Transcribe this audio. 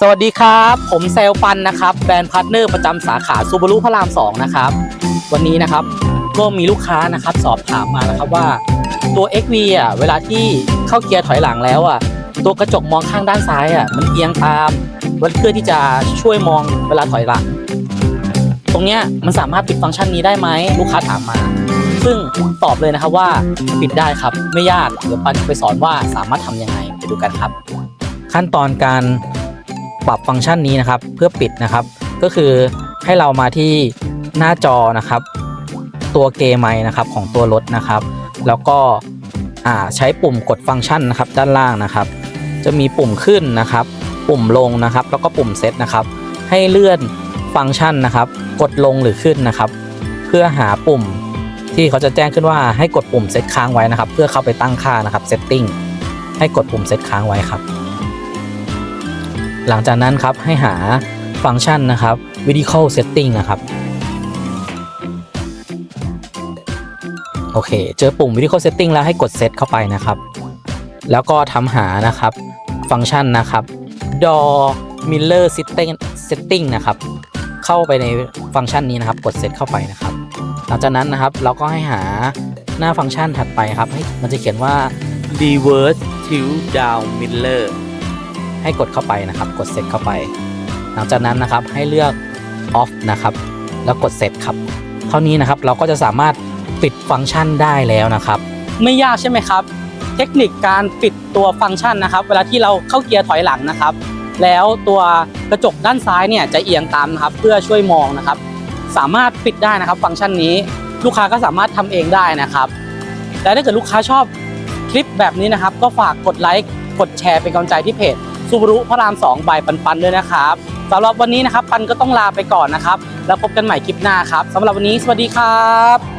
สวัสดีครับ ผมเซลปันนะครับแบรนด์พาร์ทเนอร์ประจำสาขาซูบารุพระราม 2 นะครับ วันนี้นะครับก็มีลูกค้านะครับสอบถามมานะครับว่าตัว XV อะเวลาที่เข้าเกียร์ถอยหลังแล้วอะตัวกระจกมองข้างด้านซ้ายอะมันเอียงตามวันเพื่อที่จะช่วยมองเวลาถอยหลัง ตรงเนี้ยมันสามารถปิดฟังก์ชันนี้ได้ไหมลูกค้าถามมา ซึ่งตอบเลยนะครับว่าปิดได้ครับไม่ยากเดี๋ยวปันจะไปสอนว่าสามารถทำยังไงไปดูกันครับ ขั้นตอนการ ปรับฟังก์ชันนี้นะครับ เพื่อปิดนะครับ ก็คือให้เรามาที่หน้าจอนะครับ ตัวเกมไมนะครับของตัวรถนะครับ แล้วก็ใช้ปุ่มกดฟังก์ชันนะครับ ด้านล่างนะครับ จะมีปุ่มขึ้นนะครับ ปุ่มลงนะครับ แล้วก็ปุ่มเซตนะครับ ให้เลื่อนฟังก์ชันนะครับ กดลงหรือขึ้นนะครับ เพื่อหาปุ่มที่เขาจะแจ้งขึ้นว่าให้กดปุ่มเซตค้างไว้นะครับ เพื่อเข้าไปตั้งค่านะครับเซตติ้งให้กดปุ่มเซตค้างไว้ครับ หลังจากนั้นครับให้หาฟังก์ชันนะครับ Vertical Setting นะครับ โอเค เจอปุ่ม Vertical Setting แล้วให้กด Set เข้าไปนะครับ แล้วก็ทำหานะครับ ฟังก์ชันนะครับ Door Mirror Setting Setting นะครับ เข้าไปในฟังก์ชันนี้นะครับ กด Set เข้าไปนะครับ หลังจากนั้นนะครับเราก็ให้หาหน้าฟังก์ชันถัดไปครับให้มันจะเขียนว่า Reverse Tilt Down Mirror ให้กดเข้าไปนะครับ กด Set เข้าไป หลังจากนั้นนะครับให้เลือก Off นะครับ แล้วกด Set ครับ เท่านี้นะครับเราก็จะสามารถปิดฟังก์ชันได้แล้วนะครับ ไม่ยากใช่ไหมครับ เทคนิคการปิดตัวฟังก์ชันนะครับ เวลาที่เราเข้าเกียร์ถอยหลังนะครับ แล้วตัวกระจกด้านซ้ายเนี่ยจะเอียงตามนะครับ เพื่อช่วยมองนะครับ สามารถปิดได้นะครับ ฟังก์ชันนี้ลูกค้าก็สามารถทำเองได้นะครับและถ้าเกิดลูกค้าชอบคลิปแบบนี้นะครับ ก็ฝากกดไลค์กดแชร์เป็นกำลังใจที่เพจ ซูบรุพระราม2บายปันปันด้วยนะครับสำหรับวันนี้นะครับปันก็ต้องลาไปก่อนนะครับ แล้วพบกันใหม่คลิปหน้าครับสำหรับวันนี้สวัสดีครับ